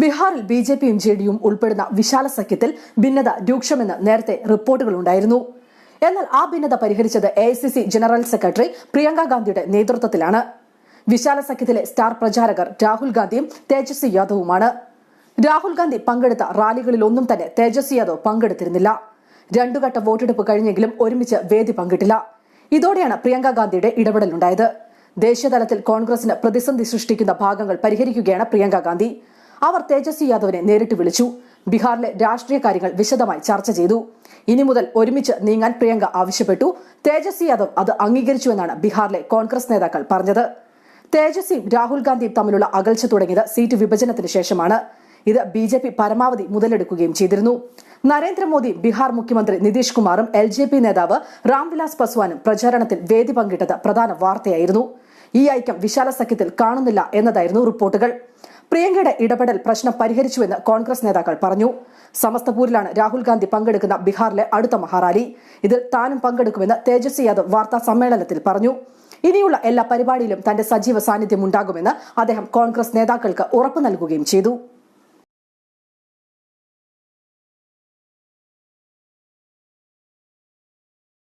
ബീഹാറിൽ B J പിയും J ഡിയും ഉൾപ്പെടുന്ന വിശാല സഖ്യത്തിൽ ഭിന്നത രൂക്ഷമെന്ന് നേരത്തെ റിപ്പോർട്ടുകളുണ്ടായിരുന്നു. എന്നാൽ ആ ഭിന്നത പരിഹരിച്ചത് എ ജനറൽ സെക്രട്ടറി പ്രിയങ്ക ഗാന്ധിയുടെ നേതൃത്വത്തിലാണ്. വിശാല സഖ്യത്തിലെ സ്റ്റാർ പ്രചാരകർ രാഹുൽ ഗാന്ധിയും തേജസ്വി യാദവുമാണ്. രാഹുൽ ഗാന്ധി പങ്കെടുത്ത റാലികളിലൊന്നും തന്നെ തേജസ്വി യാദവ് പങ്കെടുത്തിരുന്നില്ല. രണ്ടുഘട്ട വോട്ടെടുപ്പ് കഴിഞ്ഞെങ്കിലും ഒരുമിച്ച് വേദി പങ്കിട്ടില്ല. ഇതോടെയാണ് പ്രിയങ്ക ഗാന്ധിയുടെ ഇടപെടലുണ്ടായത്. ദേശീയതലത്തിൽ കോൺഗ്രസിന് പ്രതിസന്ധി സൃഷ്ടിക്കുന്ന ഭാഗങ്ങൾ പരിഹരിക്കുകയാണ് പ്രിയങ്ക ഗാന്ധി. അവർ തേജസ്വി യാദവിനെ നേരിട്ട് വിളിച്ചു. ബീഹാറിലെ രാഷ്ട്രീയ കാര്യങ്ങൾ വിശദമായി ചർച്ച ചെയ്തു. ഇനി മുതൽ ഒരുമിച്ച് നീങ്ങാൻ പ്രിയങ്ക ആവശ്യപ്പെട്ടു. തേജസ്വി യാദവ് അത് അംഗീകരിച്ചുവെന്നാണ് ബീഹാറിലെ കോൺഗ്രസ് നേതാക്കൾ പറഞ്ഞത്. തേജസ്വിയും രാഹുൽ ഗാന്ധിയും തമ്മിലുള്ള അകൽച്ച തുടങ്ങിയത് സീറ്റ് വിഭജനത്തിന് ശേഷമാണ്. ഇത് ബി ജെ പി പരമാവധി മുതലെടുക്കുകയും ചെയ്തിരുന്നു. നരേന്ദ്രമോദി ബീഹാർ മുഖ്യമന്ത്രി നിതീഷ് കുമാറും എൽ ജെ പി നേതാവ് രാംവിലാസ് പസ്വാനും പ്രചാരണത്തിൽ വേദി പങ്കിട്ടത് പ്രധാന വാർത്തയായിരുന്നു. ഈ ഐക്യം വിശാല സഖ്യത്തിൽ കാണുന്നില്ല എന്നതായിരുന്നു റിപ്പോർട്ടുകൾ. പ്രിയങ്കയുടെ ഇടപെടൽ പ്രശ്നം പരിഹരിച്ചുവെന്ന് കോൺഗ്രസ് നേതാക്കൾ പറഞ്ഞു. സമസ്തപൂരിലാണ് രാഹുൽ ഗാന്ധി പങ്കെടുക്കുന്ന ബീഹാറിലെ അടുത്ത മഹാറാലി. ഇതിൽ താനും പങ്കെടുക്കുമെന്ന് തേജസ്വി യാദവ് വാർത്താ സമ്മേളനത്തിൽ പറഞ്ഞു. ഇനിയുള്ള എല്ലാ പരിപാടിയിലും തന്റെ സജീവ സാന്നിധ്യം ഉണ്ടാകുമെന്ന് അദ്ദേഹം കോൺഗ്രസ് നേതാക്കൾക്ക് ഉറപ്പു നൽകുകയും ചെയ്തു.